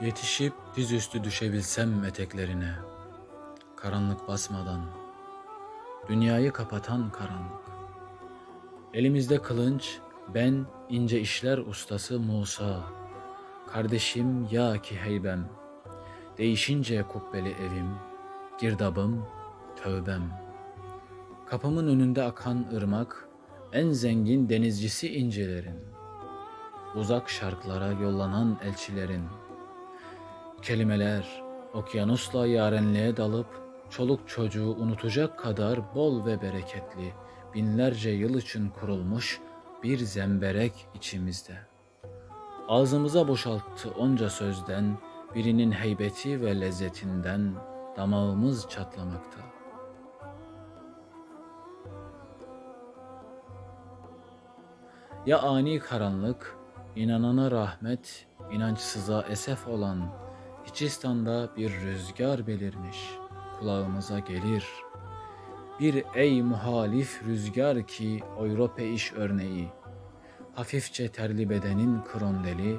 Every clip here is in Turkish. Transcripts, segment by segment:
Yetişip dizüstü düşebilsem eteklerine, karanlık basmadan, dünyayı kapatan karanlık. Elimizde kılınç, ben ince işler ustası Musa, kardeşim ya ki heybem, değişince kubbeli evim, girdabım, tövbem. Kapımın önünde akan ırmak, en zengin denizcisi incelerin, uzak şarklara yollanan elçilerin, Kelimeler okyanusla yarenliğe dalıp çoluk çocuğu unutacak kadar bol ve bereketli binlerce yıl için kurulmuş bir zemberek içimizde. Ağzımıza boşalttı onca sözden birinin heybeti ve lezzetinden damağımız çatlamakta. Ya ani karanlık, inanana rahmet, inançsıza esef olan Hiçistan'da bir rüzgar belirmiş, kulağımıza gelir. Bir ey muhalif rüzgar ki Avrupa iş örneği, hafifçe terli bedenin krondeli,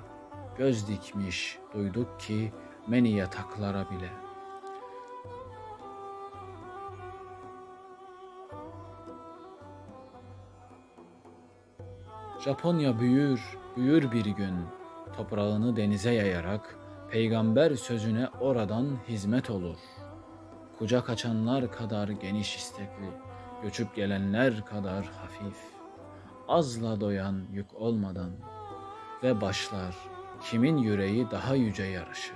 göz dikmiş duyduk ki meni yataklara bile. Japonya büyür, büyür bir gün, toprağını denize yayarak, Peygamber sözüne oradan hizmet olur. Kucak açanlar kadar geniş istekli, göçüp gelenler kadar hafif. Azla doyan yük olmadan ve başlar kimin yüreği daha yüce yarışı.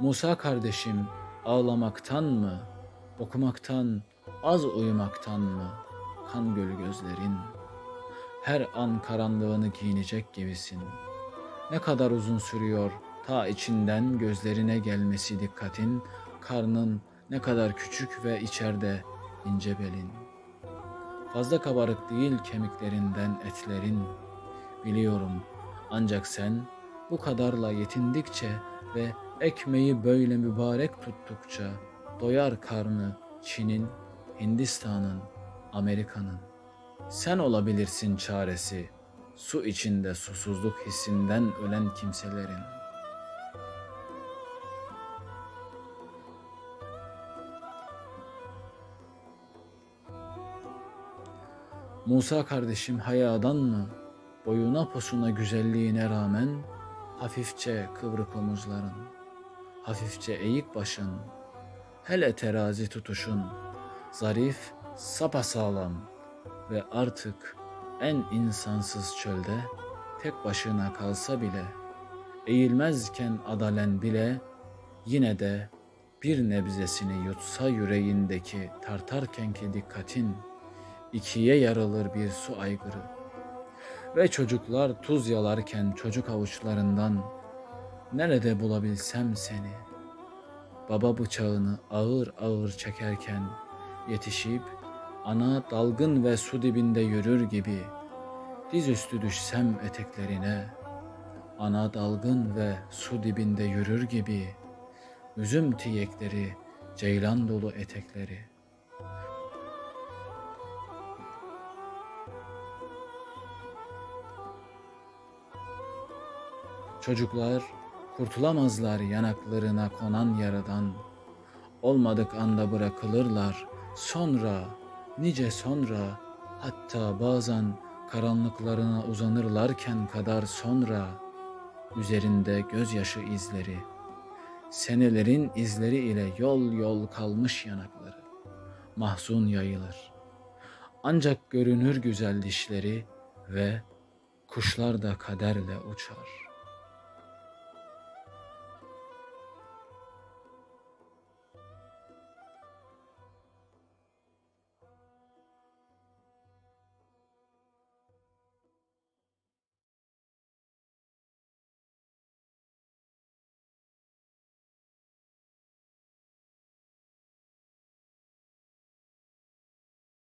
Musa kardeşim ağlamaktan mı, okumaktan, az uyumaktan mı, kan gölü gözlerin. Her an karanlığını giyinecek gibisin. Ne kadar uzun sürüyor ta içinden gözlerine gelmesi dikkatin, karnın ne kadar küçük ve içeride ince belin. Fazla kabarık değil kemiklerinden etlerin. Biliyorum ancak sen bu kadarla yetindikçe ve ekmeği böyle mübarek tuttukça doyar karnı Çin'in, Hindistan'ın, Amerika'nın. Sen olabilirsin çaresi. Su içinde susuzluk hissinden ölen kimselerin. Musa kardeşim hayadan mı? Boyuna posuna güzelliğine rağmen hafifçe kıvrık omuzların, hafifçe eğik başın, hele terazi tutuşun, zarif sapasağlam ve artık en insansız çölde tek başına kalsa bile eğilmezken adalen bile yine de bir nebzesini yutsa yüreğindeki tartarkenki dikkatin ikiye yarılır bir su aygırı. Ve çocuklar tuz yalarken çocuk avuçlarından nerede bulabilsem seni? Baba bıçağını ağır ağır çekerken yetişip ana dalgın ve su dibinde yürür gibi dizüstü düşsem eteklerine ana dalgın ve su dibinde yürür gibi üzüm tiyekleri ceylan dolu etekleri Çocuklar kurtulamazlar yanaklarına konan yaradan. Olmadık anda bırakılırlar. Sonra, nice sonra, hatta bazen karanlıklarına uzanırlarken kadar sonra, üzerinde gözyaşı izleri, senelerin izleri ile yol yol kalmış yanakları, mahzun yayılır. Ancak görünür güzel dişleri ve kuşlar da kaderle uçar.''